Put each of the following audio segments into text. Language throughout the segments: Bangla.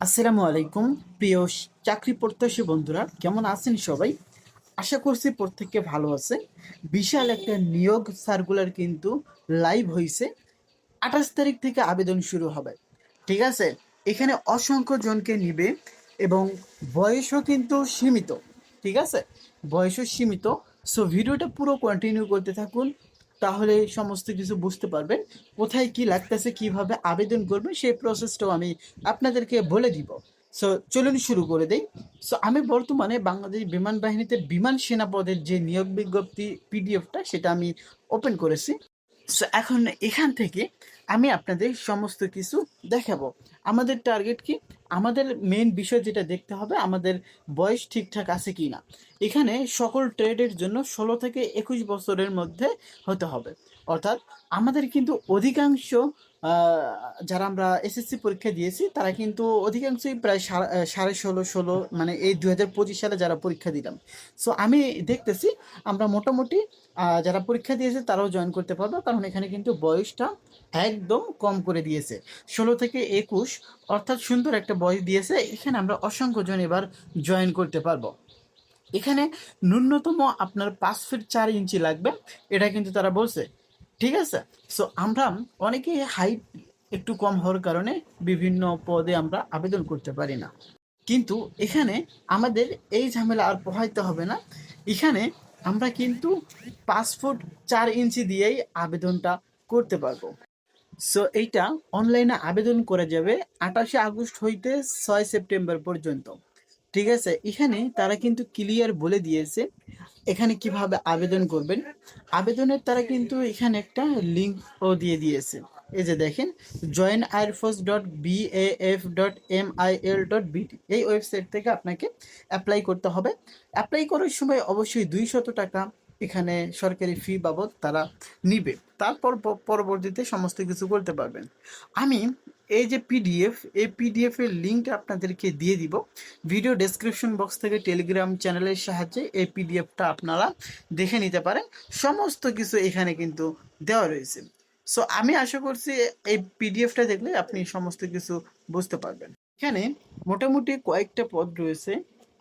আসসালামু আলাইকুম, প্রিয় চাকরি প্রত্যাশী বন্ধুরা, কেমন আছেন সবাই? আশা করছি প্রত্যেককে ভালো আছে। বিশাল একটা নিয়োগ সার্কুলার কিন্তু লাইভ হয়েছে আঠাশ তারিখ থেকে আবেদন শুরু হবে। ঠিক আছে? এখানে অসংখ্য জনকে নিবে এবং বয়সও কিন্তু সীমিত। ঠিক আছে? বয়সও সীমিত। সো ভিডিওটা পুরো কন্টিনিউ করতে থাকুন। তাহলে সমস্ত কিছু বুঝতে পারবেন। কোথায় কি লাগতেছে, কীভাবে আবেদন করবেন, সেই প্রসেসটাও আমি আপনাদেরকে বলে দিব। সো চলুন শুরু করে দেই। সো আমি বর্তমানে বাংলাদেশ বিমান বাহিনীতে বিমান সেনা পদের যে নিয়োগ বিজ্ঞপ্তি পিডিএফটা সেটা আমি ওপেন করেছি। সো এখন এখান থেকে আমি আপনাদের সমস্ত কিছু দেখাবো। আমাদের টার্গেট কি? আমাদের মেন বিষয় যেটা দেখতে হবে, আমাদের বয়স ঠিকঠাক আছে কি না এখানে সকল ট্রেডের জন্য ষোলো থেকে একুশ বছরের মধ্যে হতে হবে। অর্থাৎ আমাদের কিন্তু অধিকাংশ যারা আমরা এসএসসি পরীক্ষা দিয়েছি, তারা কিন্তু অধিকাংশই প্রায় সাড়ে ষোলো ষোলো মানে এই দু পঁচিশ সালে যারা পরীক্ষা দিলাম। সো আমি দেখতেছি আমরা মোটামুটি যারা পরীক্ষা দিয়েছে তারাও জয়েন করতে পারব, কারণ এখানে কিন্তু বয়সটা একদম কম করে দিয়েছে। ষোলো থেকে একুশ, অর্থাৎ সুন্দর একটা বয়স দিয়েছে, এখানে আমরা অসংখ্য জন এবার জয়েন করতে পারব। এখানে ন্যূনতম আপনার পাঁচ ফিট চার ইঞ্চি লাগবে, এটা কিন্তু তারা বলছে, ঠিক আছে? সো আমরা অনেকেই হাইট একটু কম হওয়ার কারণে বিভিন্ন পদে আমরা আবেদন করতে পারি না। কিন্তু এখানে আমাদের এই ঝামেলা আর পোহাইতে হবে না। এখানে আমরা কিন্তু পাঁচ ফুট চার ইঞ্চি দিয়েই আবেদনটা করতে পারব। সো এইটা অনলাইনে আবেদন করা যাবে আঠাশে আগস্ট হইতে ছয় সেপ্টেম্বর পর্যন্ত। ঠিক আছে? এখানে তারা কিন্তু ক্লিয়ার বলে দিয়েছে এখানে কীভাবে আবেদন করবেন। আবেদনের তারা কিন্তু এখানে একটা লিঙ্কও দিয়ে দিয়েছে। এই যে দেখেন join air force dot BAF dot M I L dot BD এই ওয়েবসাইট থেকে আপনাকে অ্যাপ্লাই করতে হবে। অ্যাপ্লাই করার সময় অবশ্যই দুইশত টাকা এখানে সরকারি ফি বাবদ তারা নিবে। তারপর পরবর্তীতে সমস্ত কিছু করতে পারবেন। আমি এই যে পিডিএফ এই পিডিএফ এর লিঙ্কটা আপনাদেরকে দিয়ে দিব। ভিডিও ডেসক্রিপশন বক্স থেকে টেলিগ্রাম চ্যানেলের সাহায্যে এই পিডিএফটা আপনারা দেখে নিতে পারেন। সমস্ত কিছু এখানে কিন্তু দেওয়া রয়েছে। সো আমি আশা করছি এই পিডিএফটা দেখলে আপনি সমস্ত কিছু বুঝতে পারবেন। এখানে মোটামুটি কয়েকটা পদ রয়েছে।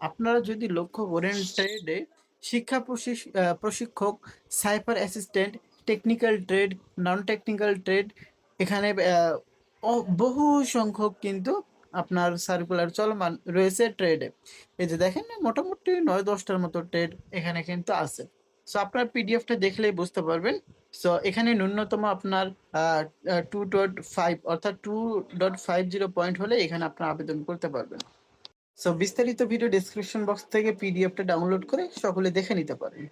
আপনারা যদি লক্ষ্য করেন ট্রেডে শিক্ষা প্রশিক্ষক cyber assistant, technical trade non technical trade, এখানে বহু সংখ্যক কিন্তু আপনার সার্কুলার চলমান রয়েছে ট্রেডে এই যে দেখেন মোটামুটি নয় দশটার মতো ট্রেড এখানে কিন্তু আছে। সো আপনার পিডিএফটা দেখলেই বুঝতে পারবেন। সো এখানে ন্যূনতম আপনার টু ডট ফাইভ অর্থাৎ two dot five zero point হলে এখানে আপনার আবেদন করতে পারবেন। সো বিস্তারিত ভিডিও ডেসক্রিপশন বক্স থেকে পিডিএফটা ডাউনলোড করে সকলে দেখে নিতে পারেন।